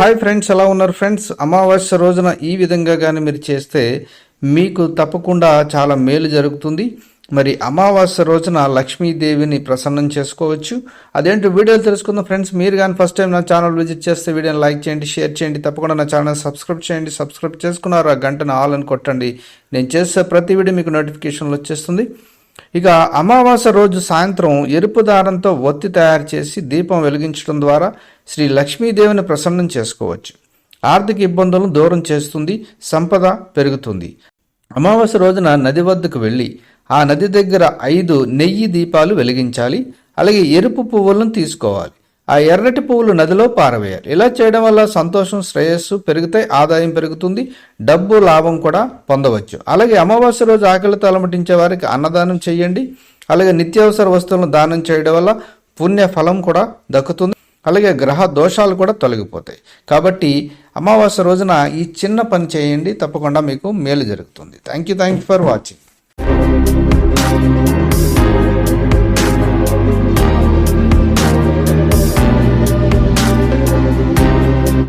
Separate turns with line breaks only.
Hi friends ఎలా ఉన్నారు friends? అమావాస్య రోజున ఈ విధంగా కానీ మీరు చేస్తే మీకు తప్పకుండా చాలా మేలు జరుగుతుంది. మరి అమావాస్య రోజున లక్ష్మీదేవిని ప్రసన్నం చేసుకోవచ్చు. అదేంటో వీడియోలు తెలుసుకుందాం ఫ్రెండ్స్. మీరు కానీ ఫస్ట్ టైం నా ఛానల్ విజిట్ చేస్తే వీడియోని లైక్ చేయండి షేర్ చేయండి తప్పకుండా నా ఛానల్ సబ్స్క్రైబ్ చేయండి సబ్స్క్రైబ్ చేసుకున్నారు ఆ గంటను ఆల్ అని కొట్టండి. నేను చేసే ప్రతి వీడియో మీకు నోటిఫికేషన్లు వచ్చేస్తుంది. ఇక అమావాస్య రోజు సాయంత్రం ఎరుపు దారంతో ఒత్తి తయారు చేసి దీపం వెలిగించడం ద్వారా శ్రీ లక్ష్మీదేవిని ప్రసన్నం చేసుకోవచ్చు. ఆర్థిక ఇబ్బందులను దూరం చేస్తుంది సంపద పెరుగుతుంది. అమావాస్య రోజున నది వద్దకు వెళ్ళి ఆ నది దగ్గర ఐదు నెయ్యి దీపాలు వెలిగించాలి అలాగే ఎరుపు పువ్వులను తీసుకోవాలి. ఆ ఎర్రటి పువ్వులు నదిలో పారవేయాలి. ఇలా చేయడం వల్ల సంతోషం శ్రేయస్సు పెరిగితే ఆదాయం పెరుగుతుంది డబ్బు లాభం కూడా పొందవచ్చు. అలాగే అమావాస్య రోజు ఆకలితో అలమటించే వారికి అన్నదానం చేయండి. అలాగే నిత్యావసర వస్తువులను దానం చేయడం వల్ల పుణ్య ఫలం కూడా దక్కుతుంది. అలాగే గ్రహ దోషాలు కూడా తొలగిపోతాయి. కాబట్టి అమావాస్య రోజున ఈ చిన్న పని చేయండి. తప్పకుండా మీకు మేలు జరుగుతుంది. Thank you thank you for watching